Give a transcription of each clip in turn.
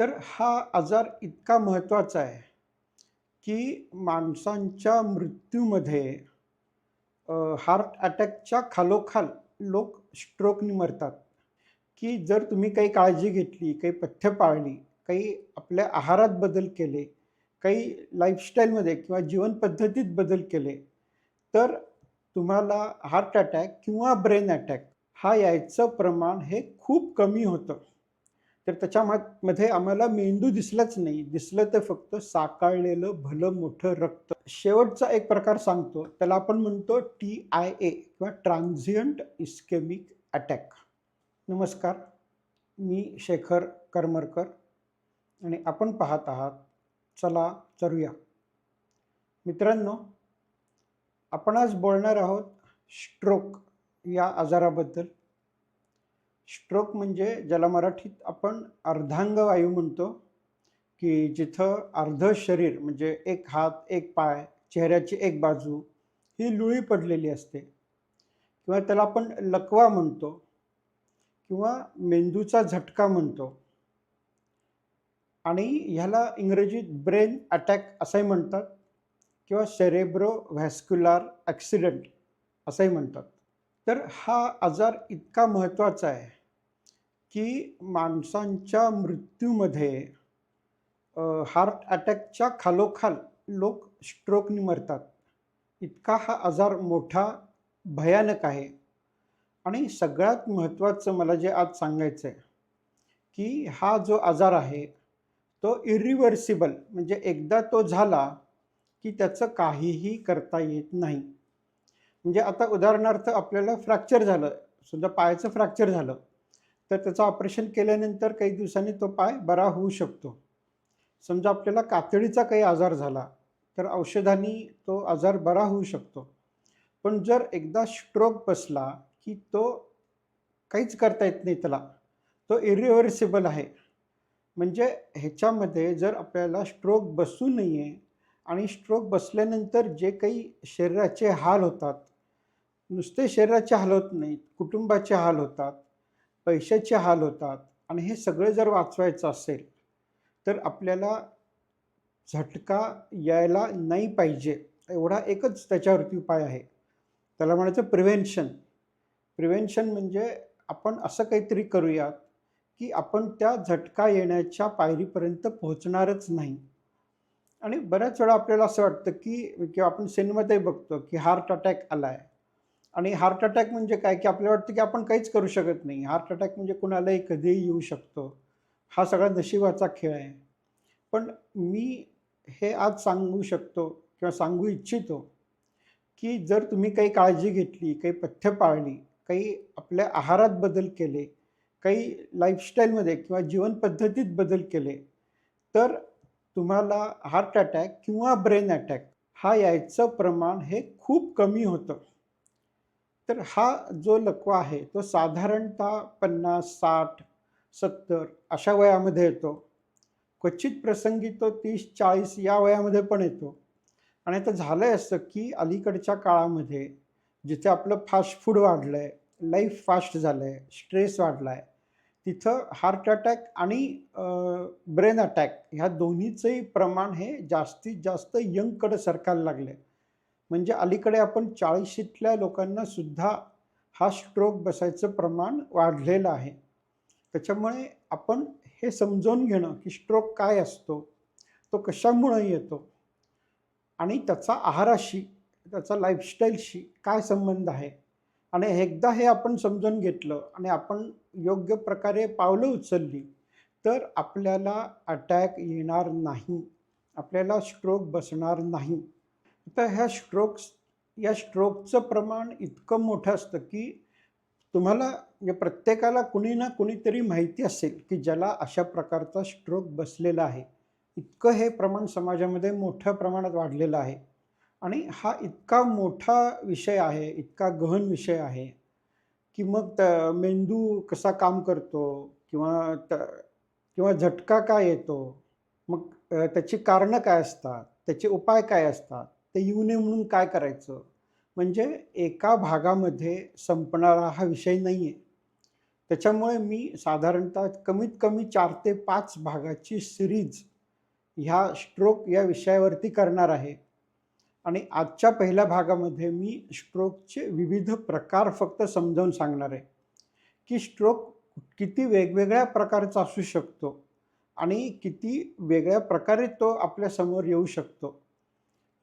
तर हा आजार इतका महत्त्वाचा आहे, की माणसांच्या मृत्यूमध्ये हार्ट अटॅकच्या खालोखाल लोक स्ट्रोकनी मरतात, की जर तुम्ही काही काळजी घेतली, काही पथ्य पाळली, काही आपल्या आहारात बदल केले, काही लाईफस्टाईलमध्ये किंवा जीवनपद्धतीत बदल केले, तर तुम्हाला हार्ट अटॅक किंवा ब्रेन अटॅक हा यायचं प्रमाण हे खूप कमी होतं. तर त्याच्या मा मध्ये आम्हाला मेंदू दिसलाच नाही. दिसलं तर फक्त साकाळलेलं भलं मोठं रक्त. शेवटचा एक प्रकार सांगतो. त्याला आपण म्हणतो टी-आय-ए किंवा ट्रान्झियंट इस्केमिक अटॅक. नमस्कार. मी शेखर करमरकर आणि आपण पाहत आहात चला चरूया. मित्रांनो, आपण आज बोलणार आहोत स्ट्रोक या आजाराबद्दल. स्ट्रोक म्हणजे ज्याला मराठीत आपण अर्धांगवायू म्हणतो, की जिथं अर्धं शरीर म्हणजे एक हात, एक पाय, चेहऱ्याची एक बाजू ही लुळी पडलेली असते किंवा त्याला आपण लकवा म्हणतो किंवा मेंदूचा झटका म्हणतो. आणि ह्याला इंग्रजीत ब्रेन अटॅक असंही म्हणतात किंवा सेरेब्रो व्हॅस्क्युलर ॲक्सिडेंट असंही म्हणतात. तर हा आजार इतका महत्त्वाचा आहे, की माणसांच्या मृत्यूमध्ये हार्ट अटॅकच्या खालोखाल लोक स्ट्रोकनी मरतात. इतका हा आजार मोठा, भयानक आहे. आणि सगळ्यात महत्त्वाचं मला जे आज सांगायचं आहे, की हा जो आजार आहे, तो इरिव्हर्सिबल म्हणजे एकदा तो झाला, की त्याचं काहीही करता येत नाही. म्हणजे आता उदाहरणार्थ आपल्याला फ्रॅक्चर झालं, समजा पायाचं फ्रॅक्चर झालं, तर त्याचं ऑपरेशन केल्यानंतर काही दिवसांनी तो पाय बरा होऊ शकतो. समजा आपल्याला कातडीचा काही आजार झाला, तर औषधांनी तो आजार बरा होऊ शकतो. पण जर एकदा स्ट्रोक बसला, की तो काहीच करता येत नाही त्याला. तो इरिव्हर्सिबल आहे. म्हणजे ह्याच्यामध्ये जर आपल्याला स्ट्रोक बसू नये आणि स्ट्रोक बसल्यानंतर जे काही शरीराचे हाल होतात, नुसते शरीराचे हाल होत नाहीत, कुटुंबाचे हाल होतात, पैशाचे हाल होतात आणि हे सगळं जर वाचवायचं असेल, तर आपल्याला झटका यायला नाही पाहिजे. एवढा एकच त्याच्यावरती उपाय आहे. त्याला म्हणायचं प्रिव्हेन्शन. प्रिव्हेन्शन म्हणजे आपण असं काहीतरी करूयात, की आपण त्या झटका येण्याच्या पायरीपर्यंत पोहोचणारच नाही. आणि बऱ्याच वेळा आपल्याला असं वाटतं, की किंवा आपण सिनेमातही बघतो, की हार्ट अटॅक आला आहे आणि हार्ट अटॅक म्हणजे काय, की आपल्याला वाटतं, की आपण काहीच करू शकत नाही. हार्ट अटॅक म्हणजे कुणालाही कधीही येऊ शकतो. हा सगळा नशिबाचा खेळ आहे. पण मी हे आज सांगू शकतो किंवा सांगू इच्छितो, की जर तुम्ही काही काळजी घेतली, काही पथ्य पाळली, काही आपल्या आहारात बदल केले, काही लाईफस्टाईलमध्ये किंवा जीवनपद्धतीत बदल केले, तर तुम्हाला हार्ट अटॅक किंवा ब्रेन अटॅक हा यायचं प्रमाण हे खूप कमी होतं. तर हा जो लकवा आहे, तो साधारणतः 50, 60, 70 अशा वयामध्ये येतो. क्वचित प्रसंगी तो 30-40 या वयामध्ये पण येतो. आणि आता आहे असं, की अलीकडच्या काळामध्ये जिथे आपलं फास्ट फूड वाढलं आहे लाईफ फास्ट आहे स्ट्रेस वाढला आहे तिथं हार्ट अटॅक आणि ब्रेन अटॅक ह्या दोन्हीचंही प्रमाण हे जास्तीत जास्त यंगकडे सरकायला लागलं आहे म्हणजे अलीकडे आपण 40शीतल्या लोकांना सुद्धा हा स्ट्रोक बसायचं प्रमाण वाढलेलं आहे. त्याच्यामुळे आपण हे समजून घेणं, की स्ट्रोक काय असतो, तो कशामुळे येतो आणि त्याचा आहाराशी, त्याचा लाईफस्टाईलशी काय संबंध आहे आणि एकदा हे आपण समजून घेतलं आणि आपण योग्य प्रकारे पावलं उचलली, तर आपल्याला अटॅक येणार नाही. आपल्याला स्ट्रोक बसणार नाही. आता ह्या स्ट्रोक्स या स्ट्रोकचं प्रमाण इतकं मोठं असतं, की तुम्हाला म्हणजे प्रत्येकाला कुणी ना कुणीतरी माहिती असेल, की ज्याला अशा प्रकारचा स्ट्रोक बसलेला आहे. इतकं हे प्रमाण समाजामध्ये मोठ्या प्रमाणात वाढलेलं आहे. आणि हा इतका मोठा विषय आहे, इतका गहन विषय आहे, की मग त मेंदू कसा काम करतो किंवा त किंवा झटका का येतो? मग त्याची कारणं काय असतात? त्याचे उपाय काय असतात? ते येऊ नये म्हणून काय करायचं? म्हणजे एका भागामध्ये संपणारा हा विषय नाही आहे त्याच्यामुळे मी साधारणतः कमीत कमी चार ते पाच भागाची सिरीज ह्या स्ट्रोक या विषयावरती करणार आहे. आणि आजच्या पहिल्या भागामध्ये मी स्ट्रोकचे विविध प्रकार फक्त समजावून सांगणार आहे. की स्ट्रोक किती वेगवेगळ्या प्रकारचा असू शकतो आणि किती वेगळ्या प्रकारे तो आपल्यासमोर येऊ शकतो.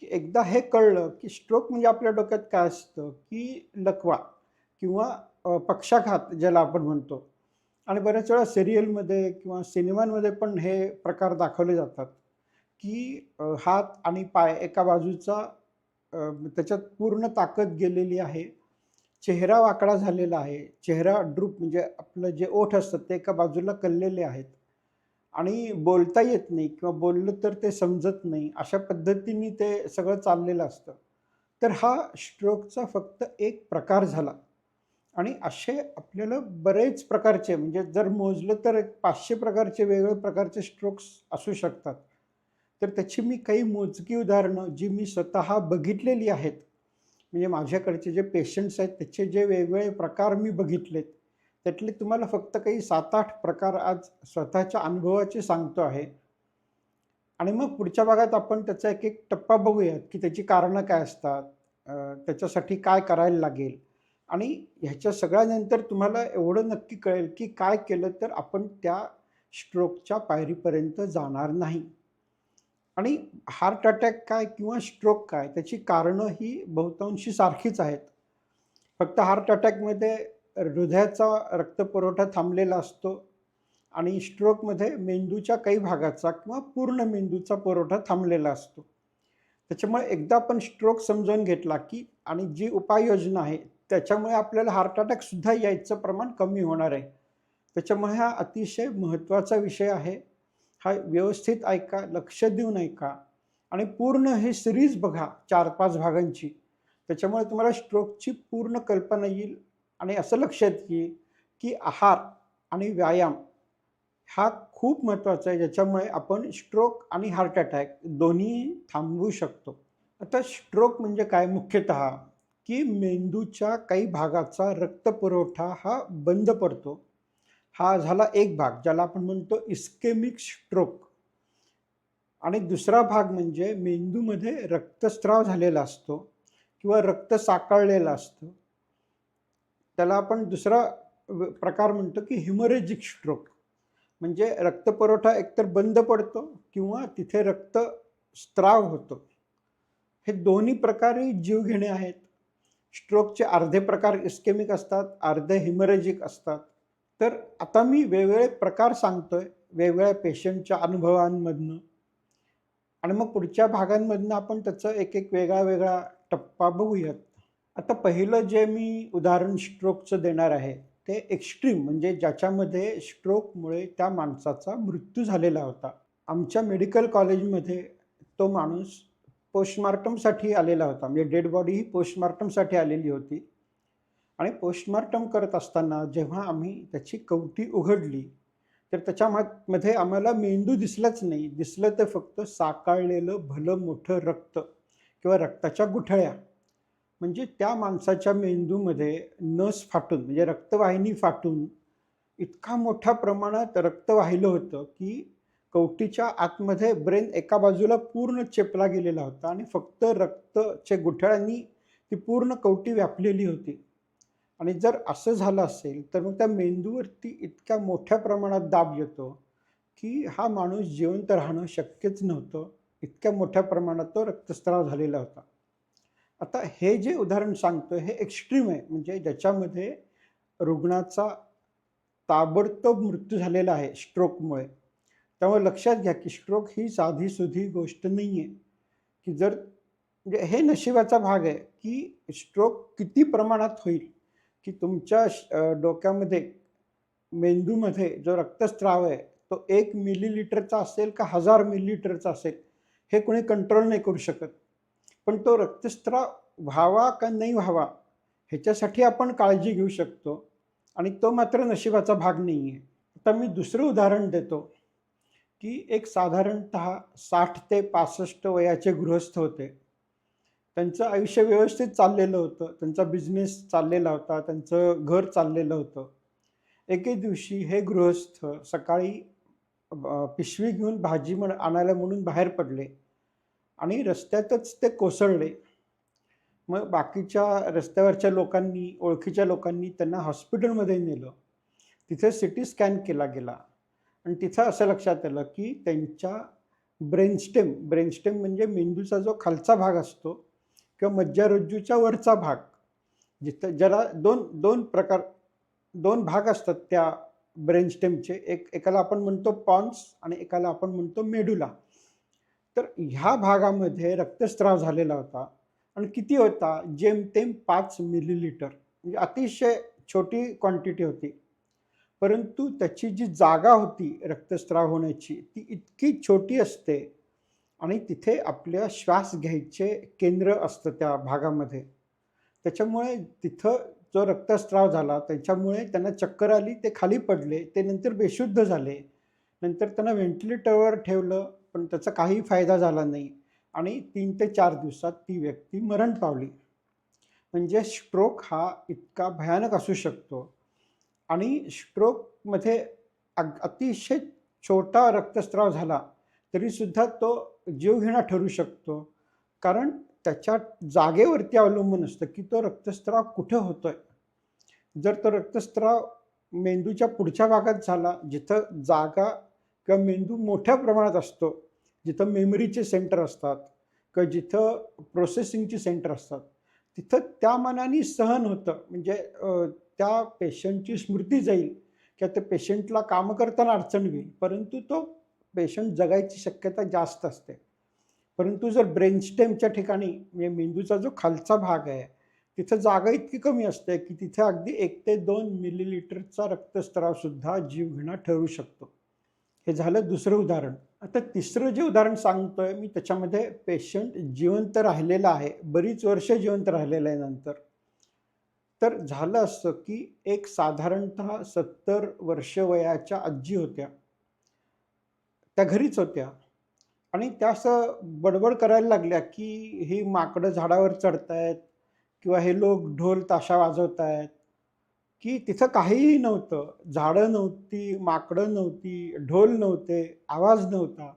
की एकदा हे कळलं की स्ट्रोक म्हणजे आपल्या डोक्यात काय असतं? की लकवा किंवा पक्षाघात ज्याला आपण म्हणतो. आणि बऱ्याच वेळा सिरियलमध्ये किंवा सिनेमांमध्ये पण हे प्रकार दाखवले जातात. की हात आणि पाय एका बाजूचा त्याच्यात पूर्ण ताकद गेलेली आहे. चेहरा वाकडा झालेला आहे. चेहरा ड्रूप म्हणजे आपलं जे ओठ असतात ते एका बाजूला कललेले आहेत. आणि बोलता येत नाही किंवा बोललं तर ते समजत नाही अशा पद्धतीने ते सगळं चाललेलं असतं. तर हा स्ट्रोकचा फक्त एक प्रकार झाला. आणि असे आपल्याला बरेच प्रकारचे म्हणजे जर मोजलं तर एक पाचशे प्रकारचे वेगळे प्रकारचे स्ट्रोक्स असू शकतात. तर त्याची मी काही मोजकी उदाहरणं जी मी स्वतः बघितलेली आहेत. म्हणजे माझ्याकडचे जे पेशंट्स आहेत त्याचे जे वेगवेगळे प्रकार मी बघितलेत. त्यातले तुम्हाला फक्त काही सात आठ प्रकार आज स्वतःच्या अनुभवाचे सांगतो आहे. आणि मग पुढच्या भागात आपण त्याचा एक एक टप्पा बघूयात की त्याची कारणं काय असतात त्याच्यासाठी काय करायला लागेल. आणि ह्याच्या सगळ्यानंतर तुम्हाला एवढं नक्की कळेल की काय केलं तर आपण त्या स्ट्रोकच्या पायरीपर्यंत जाणार नाही. आणि हार्ट अटॅक काय किंवा स्ट्रोक काय त्याची कारणं ही बहुतांशी सारखीच आहेत. फक्त हार्ट अटॅकमध्ये हृदयाचा रक्तपुरवठा थांबलेला असतो आणि स्ट्रोकमध्ये मेंदूच्या काही भागाचा किंवा पूर्ण मेंदूचा पुरवठा थांबलेला असतो. त्याच्यामुळे एकदा आपण स्ट्रोक समजावून घेतला की आणि जी उपाययोजना आहे त्याच्यामुळे आपल्याला हार्ट अटॅकसुद्धा यायचं प्रमाण कमी होणार आहे. त्याच्यामुळे हा अतिशय महत्त्वाचा विषय आहे. हा व्यवस्थित ऐका लक्ष देऊन ऐका आणि पूर्ण हे सिरीज बघा चार पाच भागांची. त्याच्यामुळे तुम्हाला स्ट्रोकची पूर्ण कल्पना येईल. आणि असं लक्षात येईल की आहार आणि व्यायाम हा खूप महत्त्वाचा आहे ज्याच्यामुळे आपण स्ट्रोक आणि हार्ट अटॅक दोन्ही थांबवू शकतो. आता स्ट्रोक म्हणजे काय? मुख्यतः की मेंदूच्या काही भागाचा रक्तपुरवठा हा बंद पडतो. हा झाला एक भाग ज्याला आपण म्हणतो इस्केमिक स्ट्रोक आणि दुसरा भाग म्हणजे मेंदूमध्ये रक्तस्राव झालेला असतो किंवा रक्त साकळलेलं असतं. त्याला आपण दुसरा प्रकार म्हणतो की हिमरेजिक स्ट्रोक म्हणजे रक्तपुरवठा एकतर बंद पडतो किंवा तिथे रक्त स्त्राव होतो. हे दोन्ही प्रकारे जीवघेणे आहेत. स्ट्रोकचे अर्धे प्रकार इस्केमिक असतात अर्धे हिमरेजिक असतात. तर आता मी वेगवेगळे प्रकार सांगतोय वेगवेगळ्या पेशंटच्या अनुभवांमधनं. आणि मग पुढच्या भागांमधनं आपण त्याचं एक एक वेगळा वेगळा टप्पा बघूयात. आता पहिलं जे मी उदाहरण स्ट्रोकचं देणार आहे ते एक्स्ट्रीम म्हणजे ज्याच्यामध्ये स्ट्रोकमुळे त्या माणसाचा मृत्यू झालेला होता. आमच्या मेडिकल कॉलेजमध्ये तो माणूस पोस्टमार्टमसाठी आलेला होता. म्हणजे डेड बॉडी ही पोस्टमार्टमसाठी आलेली होती. आणि पोस्टमार्टम करत असताना जेव्हा आम्ही त्याची कवटी उघडली तर त्याच्या मा- मध्ये आम्हाला मेंदू दिसलाच नाही. दिसलं तर फक्त साकाळलेलं भलं मोठं रक्त किंवा रक्ताच्या गुठळ्या. म्हणजे त्या माणसाच्या मेंदूमध्ये नस फाटून म्हणजे रक्तवाहिनी फाटून इतका मोठ्या प्रमाणात रक्त वाहिलं होतं की कवटीच्या आतमध्ये ब्रेन एका बाजूला पूर्ण चेपला गेलेला होता आणि फक्त रक्तच्या गुठळ्यांनी ती पूर्ण कवटी व्यापलेली होती. आणि जर असं झालं असेल तर मग त्या मेंदूवरती इतक्या मोठ्या प्रमाणात दाब येतो की हा माणूस जिवंत राहणं शक्यच नव्हतं. इतक्या मोठ्या प्रमाणात तो रक्तस्राव झालेला होता. आता हे जे उदाहरण सांगतो हे एक्स्ट्रीम आहे. म्हणजे ज्याच्यामध्ये रुग्णाचा ताबडतोब मृत्यू झालेला आहे स्ट्रोकमुळे त्यामुळे लक्षात घ्या की स्ट्रोक ही साधीसुधी गोष्ट नाही आहे की जर म्हणजे हे नशिबाचा भाग आहे की स्ट्रोक किती प्रमाणात होईल की तुमच्या श- डोक्यामध्ये मेंदूमध्ये जो रक्तस्राव आहे तो एक मिलीलिटरचा असेल का हजार मिलीलिटरचा असेल हे कोणी कंट्रोल नाही करू शकत. पण तो रक्तस्त्राव व्हावा का नाही व्हावा ह्याच्यासाठी आपण काळजी घेऊ शकतो. आणि तो मात्र नशिबाचा भाग नाही आहे आता मी दुसरं उदाहरण देतो की एक साधारणत साठ ते पासष्ट वयाचे गृहस्थ होते. त्यांचं आयुष्य व्यवस्थित चाललेलं होतं. त्यांचा बिझनेस चाललेला होता. त्यांचं घर चाललेलं होतं. एके दिवशी हे गृहस्थ सकाळी पिशवी घेऊन भाजी म्हण आणायला म्हणून बाहेर पडले. आणि रस्त्यातच ते कोसळले. मग बाकीच्या रस्त्यावरच्या लोकांनी ओळखीच्या लोकांनी त्यांना हॉस्पिटलमध्ये नेलं. तिथे सी टी स्कॅन केला गेला. आणि तिथं असं लक्षात आलं की त्यांच्या ब्रेनस्टेम ब्रेनस्टेम म्हणजे मेंदूचा जो खालचा भाग असतो किंवा मज्जारज्जूच्या वरचा भाग जिथं ज्याला दोन दोन प्रकार दोन भाग असतात त्या ब्रेनस्टेमचे. एक एकाला आपण म्हणतो पॉन्स आणि एकाला आपण म्हणतो मेडुला तर ह्या भागामध्ये रक्तस्राव झालेला होता. आणि किती होता? जेमतेम पाच मिलीलिटर म्हणजे अतिशय छोटी क्वांटिटी होती. परंतु त्याची जी जागा होती रक्तस्राव होण्याची ती इतकी छोटी असते. आणि तिथे आपल्या श्वास घ्यायचे केंद्र असतं त्या भागामध्ये. त्याच्यामुळे तिथं जो रक्तस्राव झाला त्याच्यामुळे त्यांना चक्कर आली ते खाली पडले ते नंतर बेशुद्ध झाले. नंतर त्यांना व्हेंटिलेटरवर ठेवलं पण त्याचा काही फायदा झाला नाही. आणि तीन ते चार दिवसात ती व्यक्ती मरण पावली. म्हणजे स्ट्रोक हा इतका भयानक असू शकतो. आणि स्ट्रोकमध्ये अग अतिशय छोटा रक्तस्राव झाला तरीसुद्धा तो जीवघेणा ठरू शकतो. कारण त्याच्या जागेवरती अवलंबून असतं की तो रक्तस्राव कुठं होतोय. जर तो रक्तस्राव मेंदूच्या पुढच्या भागात झाला जिथं जागा किंवा मेंदू मोठ्या प्रमाणात असतो जिथं मेमरीचे सेंटर असतात किंवा जिथं प्रोसेसिंगची सेंटर असतात तिथं त्या मनाने सहन होतं. म्हणजे त्या पेशंटची स्मृती जाईल किंवा त्या पेशंटला कामं करताना अडचण होईल परंतु तो पेशंट जगायची शक्यता जास्त असते. परंतु जर ब्रेनस्टेमच्या ठिकाणी म्हणजे मेंदूचा जो खालचा भाग आहे तिथं जागा इतकी कमी असते की तिथे अगदी एक ते दोन मिलीलिटरचा रक्तस्रावसुद्धा जीवघेणा ठरू शकतो. हे झालं दुसरं उदाहरण. आता तिसरं जे उदाहरण सांगतोय मी त्याच्यामध्ये पेशंट जिवंत राहिलेला आहे. बरीच वर्ष जिवंत राहिलेलं आहे नंतर. तर झालं असं की एक साधारणतः सत्तर वर्ष वयाच्या आजी होत्या. त्या घरीच होत्या. आणि त्या असं बडबड करायला लागल्या की ही माकडं झाडावर चढतायत किंवा हे लोक ढोल ताशा वाजवत आहेत की तिथं काहीही नव्हतं. झाडं नव्हती माकडं नव्हती ढोल नव्हते आवाज नव्हता.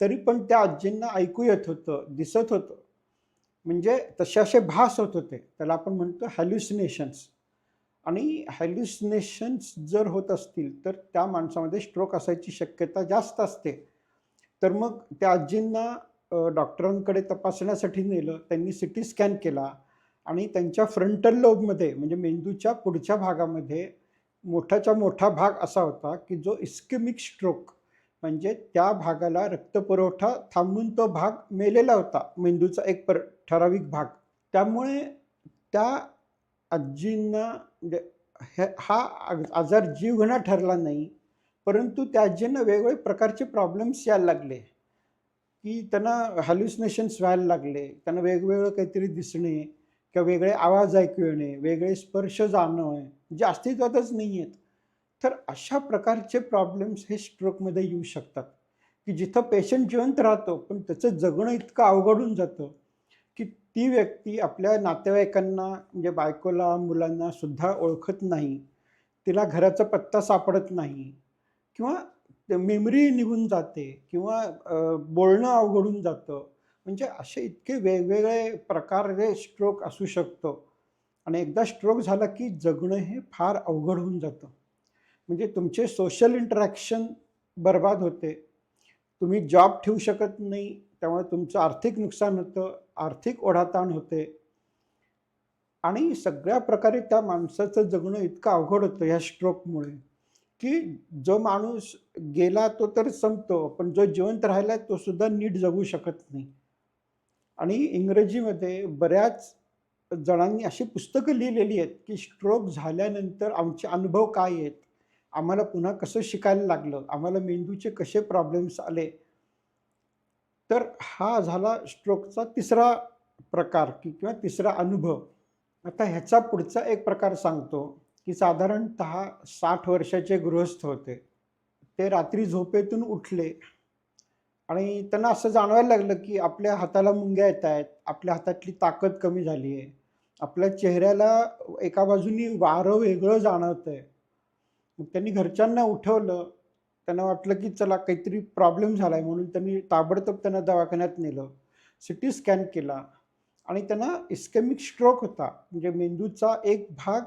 तरी पण त्या आजींना ऐकू येत होतं दिसत होतं. म्हणजे तसे असे भास होत होते. त्याला आपण म्हणतो हॅल्युसिनेशन्स आणि हॅल्युसिनेशन्स जर होत असतील तर त्या माणसामध्ये स्ट्रोक असायची शक्यता जास्त असते. तर मग त्या आजींना डॉक्टरांकडे तपासण्यासाठी नेलं. त्यांनी सी टी स्कॅन केला. आणि त्यांच्या फ्रंटल लोबमध्ये म्हणजे मेंदूच्या पुढच्या भागामध्ये मोठाच्या मोठा भाग असा होता की जो इस्केमिक स्ट्रोक म्हणजे त्या भागाला रक्तपुरवठा थांबून तो भाग मेलेला होता मेंदूचा एक पर ठराविक भाग. त्यामुळे त्या आजींना म्हणजे हे हा आजार जीवघणा ठरला नाही परंतु त्या आजींना वेगवेगळे प्रकारचे प्रॉब्लेम्स यायला लागले. की त्यांना हॅल्युसिनेशन्स व्हायला लागले त्यांना वेगवेगळं काहीतरी दिसणे किंवा वेगळे आवाज ऐकू येणे वेगळे स्पर्श जाणं जे म्हणजे अस्तित्वातच नाही आहेत तर अशा प्रकारचे प्रॉब्लेम्स हे स्ट्रोकमध्ये येऊ शकतात. की जिथं पेशंट जिवंत राहतो पण त्याचं जगणं इतकं अवघडून जातं की ती व्यक्ती आपल्या नातेवाईकांना म्हणजे बायकोला मुलांना सुद्धा ओळखत नाही. तिला घराचा पत्ता सापडत नाही. किंवा मेमरी निघून जाते किंवा बोलणं अवघडून जातं. म्हणजे असे इतके वेगवेगळे प्रकारे स्ट्रोक असू शकतो. आणि एकदा स्ट्रोक झाला की जगणं हे फार अवघड होऊन जातं. म्हणजे तुमचे सोशल इंटरॅक्शन बर्बाद होते. तुम्ही जॉब ठेवू शकत नाही त्यामुळे तुमचं आर्थिक नुकसान होतं आर्थिक ओढाताण होते. आणि सगळ्या प्रकारे त्या माणसाचं जगणं इतकं अवघड होतं ह्या स्ट्रोकमुळे की जो माणूस गेला तो तर संपतो पण जो जिवंत राहिला तो सुद्धा नीट जगू शकत नाही. आणि इंग्रजीमध्ये बऱ्याच जणांनी अशी पुस्तकं लिहिलेली आहेत की स्ट्रोक झाल्यानंतर आमचे अनुभव काय आहेत? आम्हाला पुन्हा कसं शिकायला लागलं? आम्हाला मेंदूचे कसे प्रॉब्लेम्स आले? तर हा झाला स्ट्रोकचा तिसरा प्रकार की किंवा तिसरा अनुभव. आता ह्याचा पुढचा एक प्रकार सांगतो की साधारणत साठ वर्षाचे गृहस्थ होते. ते रात्री झोपेतून उठले. आणि त्यांना असं जाणवायला लागलं की आपल्या हाताला मुंग्या येत आहेत आपल्या हातातली ताकद कमी झाली आहे. आपल्या चेहऱ्याला एका बाजूनी वारं वेगळं जाणवतं आहे मग त्यांनी घरच्यांना उठवलं. त्यांना वाटलं की चला काहीतरी प्रॉब्लेम झाला आहे म्हणून त्यांनी ताबडतोब त्यांना दवाखान्यात नेलं. सी टी स्कॅन केला. आणि त्यांना इस्केमिक स्ट्रोक होता. म्हणजे मेंदूचा एक भाग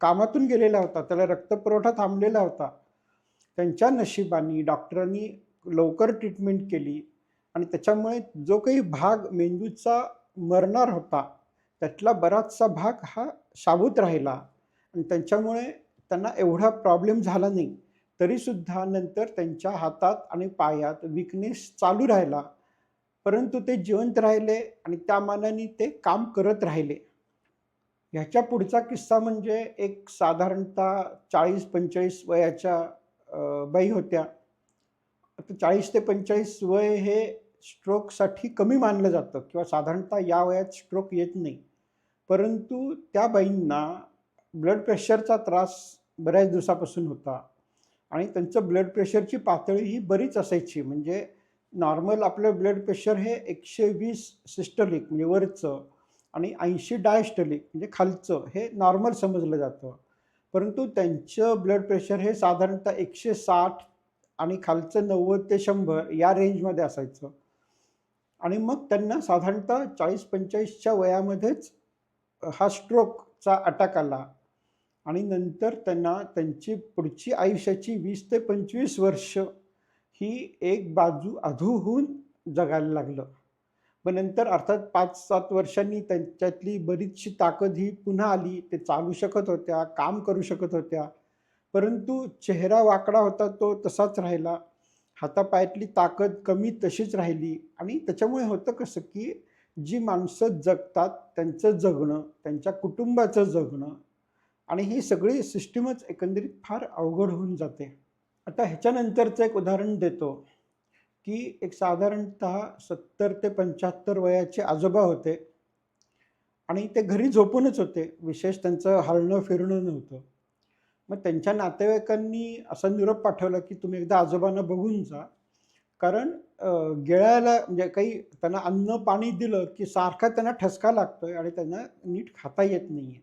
कामातून गेलेला होता. त्याला रक्तपुरवठा थांबलेला होता. त्यांच्या नशिबाने डॉक्टरांनी लवकर ट्रीटमेंट केली आणि त्याच्यामुळे जो काही भाग मेंदूचा मरणार होता त्यातला बराचसा भाग हा शाबूत राहिला आणि त्यांच्यामुळे त्यांना एवढा प्रॉब्लेम झाला नाही. तरीसुद्धा नंतर त्यांच्या हातात आणि पायात विकनेस चालू राहिला. परंतु ते जिवंत राहिले आणि त्या मानाने ते काम करत राहिले. ह्याच्या पुढचा किस्सा म्हणजे एक साधारणतः चाळीस पंचेचाळीस वयाच्या बाई होत्या. चाळीस ते पंचेचाळीस वय हे स्ट्रोकसाठी कमी मानलं जातं किंवा साधारणतः या वयात स्ट्रोक येत नाही. परंतु त्या बाईंना ब्लड प्रेशरचा त्रास बऱ्याच दिवसापासून होता आणि त्यांचं ब्लड प्रेशरची पातळी ही बरीच असायची. म्हणजे नॉर्मल आपलं ब्लड प्रेशर हे एकशे वीस सिस्टलिक म्हणजे वरचं आणि ऐंशी डायस्टलिक म्हणजे खालचं हे नॉर्मल समजलं जातं. परंतु त्यांचं ब्लड प्रेशर हे साधारणतः एकशे साठ आणि खालचं नव्वद ते शंभर या रेंजमध्ये असायचं. आणि मग त्यांना साधारणतः चाळीस पंचेचाळीसच्या वयामध्येच हा स्ट्रोकचा अटॅक आला. आणि नंतर त्यांना त्यांची पुढची आयुष्याची वीस ते पंचवीस वर्ष ही एक बाजू अधू होऊन जगायला लागलं. मग नंतर अर्थात पाच सात वर्षांनी त्यांच्यातली बरीचशी ताकद ही पुन्हा आली. ते चालू शकत होत्या काम करू शकत होत्या. परंतु चेहरा वाकडा होता तो तसाच राहिला. हातापायातली ताकद कमी तशीच राहिली आणि त्याच्यामुळे होतं कसं की जी माणसं जगतात त्यांचं जगणं त्यांच्या कुटुंबाचं जगणं आणि ही सगळी सिस्टीमच एकंदरीत फार अवघड होऊन जाते. आता ह्याच्यानंतरचं एक उदाहरण देतो की एक साधारणतः सत्तर ते पंच्याहत्तर वयाचे आजोबा होते आणि ते घरी झोपूनच होते. विशेष त्यांचं हलणं फिरणं नव्हतं. मग त्यांच्या नातेवाईकांनी असा निरोप पाठवला की तुम्ही एकदा आजोबांना बघून जा. कारण अ, गिळायला म्हणजे काही त्यांना अन्न पाणी दिलं की सारखा त्यांना ठसका लागतोय आणि त्यांना नीट खाता येत नाही आहे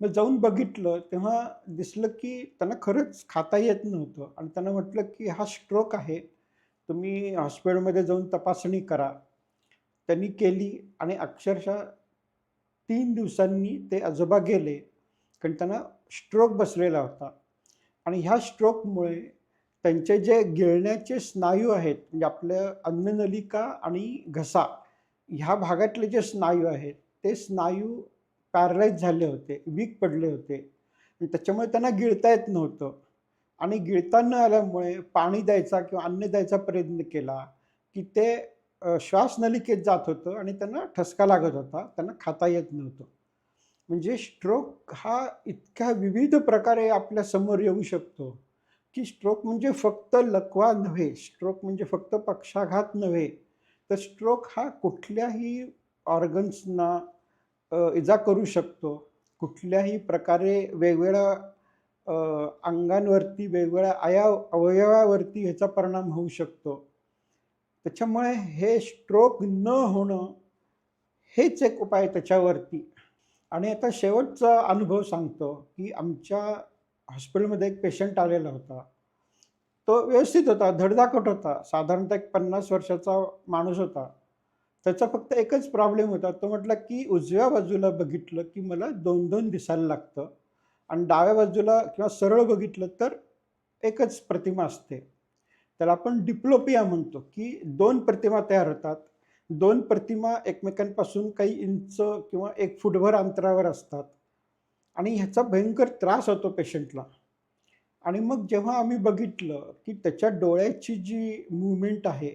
मग जाऊन बघितलं तेव्हा दिसलं की त्यांना खरंच खाता येत नव्हतं आणि त्यांना म्हटलं की हा स्ट्रोक आहे. तुम्ही हॉस्पिटलमध्ये जाऊन तपासणी करा. त्यांनी केली आणि अक्षरशः तीन दिवसांनी ते आजोबा गेले. कारण त्यांना स्ट्रोक बसलेला होता. आणि ह्या स्ट्रोकमुळे त्यांचे जे गिळण्याचे स्नायू आहेत म्हणजे आपलं अन्ननलिका आणि घसा ह्या भागातले जे स्नायू आहेत ते स्नायू पॅरलाईज झाले होते वीक पडले होते. त्याच्यामुळे त्यांना गिळता येत नव्हतं. आणि गिळता न आल्यामुळे पाणी द्यायचा किंवा अन्न द्यायचा प्रयत्न केला की ते श्वासनलिकेत जात होतं आणि त्यांना ठसका लागत होता त्यांना खाता येत नव्हतं. म्हणजे स्ट्रोक हा इतक्या विविध प्रकारे आपल्यासमोर येऊ शकतो. की स्ट्रोक म्हणजे फक्त लकवा नव्हे स्ट्रोक म्हणजे फक्त पक्षाघात नव्हे. तर स्ट्रोक हा कुठल्याही ऑर्गन्सना इजा करू शकतो. कुठल्याही प्रकारे वेगवेगळ्या अंगांवरती वेगवेगळ्या आया अवयवावरती ह्याचा परिणाम होऊ शकतो. त्याच्यामुळे हे स्ट्रोक न होणं हेच एक उपाय त्याच्यावरती. आणि आता शेवटचा अनुभव सांगतो की आमच्या हॉस्पिटलमध्ये एक पेशंट आलेला होता. तो व्यवस्थित होता धडधाकट होता. साधारणतः एक पन्नास वर्षाचा माणूस होता. त्याचा फक्त एकच प्रॉब्लेम होता. तो म्हटला की उजव्या बाजूला बघितलं की मला दोन दोन दिसायला लागतं. आणि डाव्या बाजूला किंवा सरळ बघितलं तर एकच प्रतिमा असते. त्याला आपण डिप्लोपिया म्हणतो की दोन प्रतिमा तयार होतात. दोन प्रतिमा एकमेकांपासून काही इंच किंवा एक फुटभर अंतरावर असतात. आणि ह्याचा भयंकर त्रास होतो पेशंटला. आणि मग जेव्हा आम्ही बघितलं की त्याच्या डोळ्याची जी मुवमेंट आहे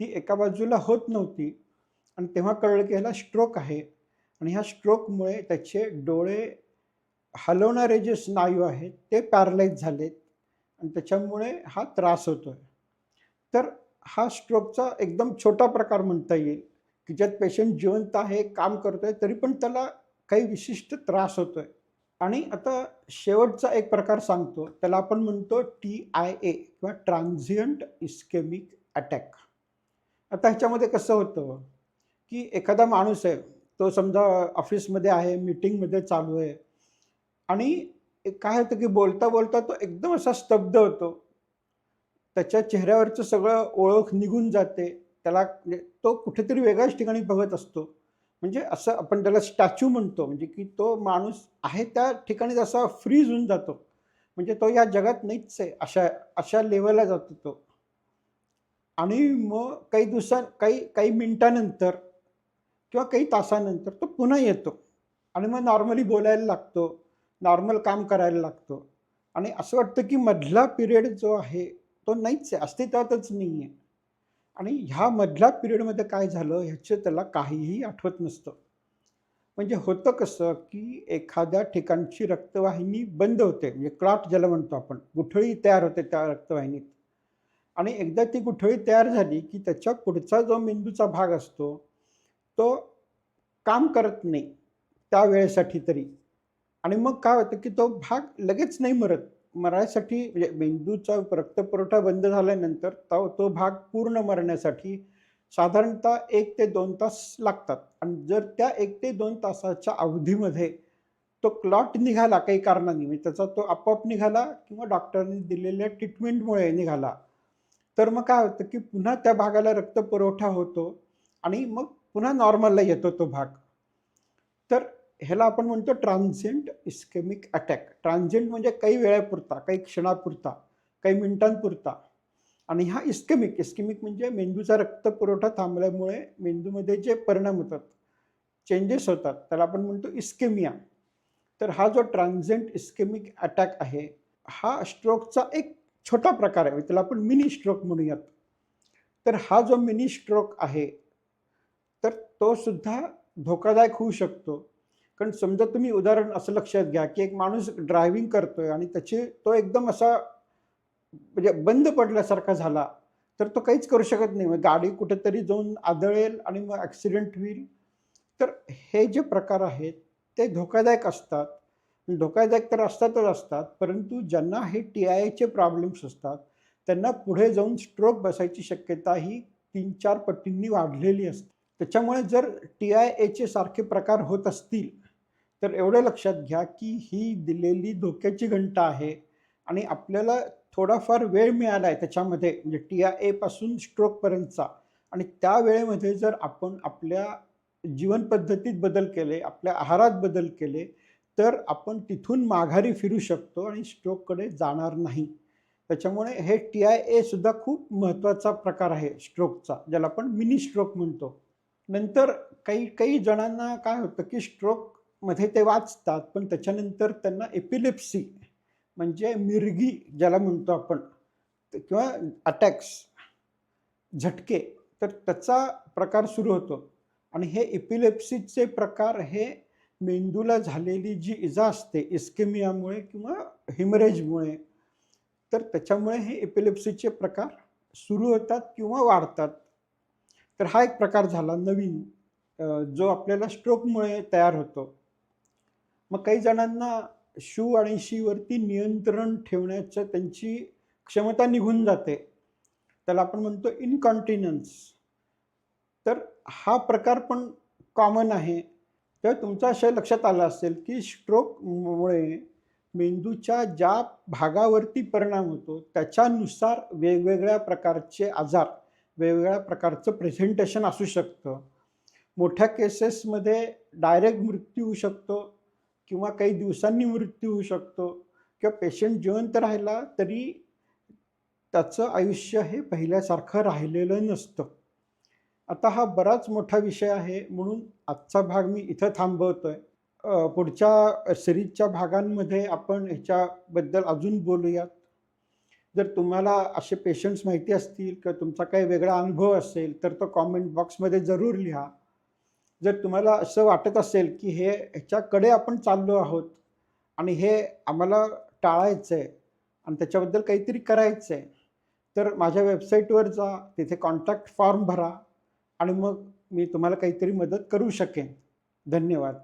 ती एका बाजूला होत नव्हती. आणि तेव्हा कळलं की ह्याला स्ट्रोक आहे. आणि ह्या स्ट्रोकमुळे त्याचे डोळे हलवणारे जे स्नायू आहेत ते पॅरलाईज झालेत. आणि त्याच्यामुळे हा त्रास होतो आहे तर हा स्ट्रोकचा एकदम छोटा प्रकार म्हणता येईल. की ज्यात पेशंट जिवंत आहे काम करतोय तरी पण त्याला काही विशिष्ट त्रास होतोय. आणि आता शेवटचा एक प्रकार सांगतो. त्याला आपण म्हणतो टी आय ए किंवा ट्रान्झियंट इस्केमिक अटॅक आता ह्याच्यामध्ये कसं होतं? की एखादा माणूस आहे तो समजा ऑफिसमध्ये आहे मीटिंगमध्ये चालू आहे. आणि एक काय होतं की बोलता बोलता तो एकदम असा स्तब्ध होतो. त्याच्या चेहऱ्यावरचं सगळं ओळख निघून जाते. त्याला म्हणजे तो कुठेतरी वेगळ्याच ठिकाणी बघत असतो. म्हणजे असं आपण त्याला स्टॅच्यू म्हणतो. म्हणजे की तो माणूस आहे त्या ठिकाणी असा फ्रीज होऊन जातो. म्हणजे तो या जगात नाहीच आहे. अशा अशा लेवलला जातो तो. आणि मग काही दिवसां काही काही मिनटानंतर किंवा काही तासानंतर तो पुन्हा येतो. आणि मग नॉर्मली बोलायला लागतो. नॉर्मल काम करायला लागतो. आणि असं वाटतं की मधला पिरियड जो आहे तो नाहीच आहे अस्तित्वातच नाही आहे आणि ह्या मधल्या पिरियडमध्ये काय झालं ह्याचं त्याला काहीही आठवत नसतं. म्हणजे होतं कसं की एखाद्या ठिकाणची रक्तवाहिनी बंद होते म्हणजे क्लॉट ज्याला म्हणतो आपण गुठळी तयार होते त्या रक्तवाहिनीत. आणि एकदा ती गुठळी तयार झाली की त्याच्या पुढचा जो मेंदूचा भाग असतो तो काम करत नाही त्या वेळेसाठी तरी. आणि मग काय होतं की तो भाग लगेच नाही मरत. मरायसाठी म्हणजे मेंदूचा रक्तपुरवठा बंद झाल्यानंतर तो तो भाग पूर्ण मरण्यासाठी साधारणतः एक ते दोन तास लागतात. आणि जर त्या एक ते दोन तासाच्या अवधीमध्ये तो क्लॉट निघाला काही कारणाने म्हणजे त्याचा तो आपोआप निघाला किंवा डॉक्टरने दिलेल्या ट्रीटमेंटमुळे निघाला तर मग काय होतं की पुन्हा त्या भागाला रक्तपुरवठा होतो आणि मग पुन्हा नॉर्मलला येतो तो भाग. तर ह्याला आपण म्हणतो ट्रान्झेंट इस्केमिक अटॅक ट्रान्झेंट म्हणजे काही वेळापुरता काही क्षणापुरता काही मिनिटांपुरता. आणि हा इस्केमिक इस्केमिक म्हणजे मेंदूचा रक्तपुरवठा थांबल्यामुळे मेंदूमध्ये जे परिणाम होतात चेंजेस होतात त्याला आपण म्हणतो इस्केमिया तर हा जो ट्रान्झेंट इस्केमिक अटॅक आहे हा स्ट्रोकचा एक छोटा प्रकार आहे त्याला आपण मिनी स्ट्रोक म्हणूयात. तर हा जो मिनी स्ट्रोक आहे तर तो सुद्धा धोकादायक होऊ शकतो. कारण समजा तुम्ही उदाहरण असं लक्षात घ्या की एक माणूस ड्रायव्हिंग करतोय आणि त्याचे तो एकदम असा म्हणजे बंद पडल्यासारखा झाला तर तो काहीच करू शकत नाही. मग गाडी कुठेतरी जाऊन आदळेल आणि मग ॲक्सिडेंट होईल. तर हे जे प्रकार आहेत ते धोकादायक असतात. धोकादायक तर असतातच असतात परंतु ज्यांना हे टी आय एचे प्रॉब्लेम्स असतात त्यांना पुढे जाऊन स्ट्रोक बसायची शक्यता ही तीन चार पटींनी वाढलेली असते. त्याच्यामुळे जर टी आय एचे सारखे प्रकार होत असतील तर एवढं लक्षात घ्या की ही दिलेली धोक्याची घंटा आहे. आणि आपल्याला थोडाफार वेळ मिळाला आहे त्याच्यामध्ये म्हणजे टी आय एपासून स्ट्रोकपर्यंतचा आणि त्या वेळेमध्ये जर आपण आपल्या जीवनपद्धतीत बदल केले आपल्या आहारात बदल केले तर आपण तिथून माघारी फिरू शकतो आणि स्ट्रोककडे जाणार नाही. त्याच्यामुळे हे टी आय एसुद्धा खूप महत्त्वाचा प्रकार आहे स्ट्रोकचा ज्याला आपण मिनी स्ट्रोक म्हणतो. नंतर काही काही जणांना काय होतं की स्ट्रोक मध्ये ते वाचतात पण त्याच्यानंतर त्यांना एपिलेप्सी म्हणजे मिरगी ज्याला म्हणतो आपण किंवा अटॅक्स झटके तर त्याचा प्रकार सुरू होतो. आणि हे एपिलेप्सीचे प्रकार हे मेंदूला झालेली जी इजा असते इस्केमियामुळे किंवा हिमरेजमुळे तर त्याच्यामुळे हे एपिलेप्सीचे प्रकार सुरू होतात किंवा वाढतात. तर हा एक प्रकार झाला नवीन जो आपल्याला स्ट्रोकमुळे तयार होतो. मग काही जणांना शू आणि शीवरती नियंत्रण ठेवण्याचं त्यांची क्षमता निघून जाते. त्याला आपण म्हणतो इनकॉन्टिनन्स तर हा प्रकार पण कॉमन आहे. तर तुमचा आशय लक्षात आला असेल की स्ट्रोकमुळे मेंदूच्या ज्या भागावरती परिणाम होतो त्याच्यानुसार वेगवेगळ्या प्रकारचे आजार वेगवेगळ्या प्रकारचं प्रेझेंटेशन असू शकतं. मोठ्या केसेसमध्ये डायरेक्ट मृत्यू होऊ शकतो. किंवा काही दिवसांनी मृत्यू होऊ शकतो. किंवा पेशंट जिवंत राहिला तरी त्याचं आयुष्य हे पहिल्यासारखं राहिलेलं नसतं. आता हा बराच मोठा विषय आहे म्हणून आजचा भाग मी इथं थांबवतो आहे पुढच्या सिरीजच्या भागांमध्ये आपण ह्याच्याबद्दल अजून बोलूयात. जर तुम्हाला असे पेशंट्स माहिती असतील किंवा तुमचा काही वेगळा अनुभव असेल तर तो कॉमेंट बॉक्समध्ये जरूर लिहा. जर तुम्हाला असं वाटत असेल की हे ह्याच्याकडे आपण चाललो आहोत आणि हे आम्हाला टाळायचं आहे आणि त्याच्याबद्दल काहीतरी करायचं आहे तर माझ्या वेबसाईटवर जा तिथे कॉन्टॅक्ट फॉर्म भरा आणि मग मी तुम्हाला काहीतरी मदत करू शकेन. धन्यवाद.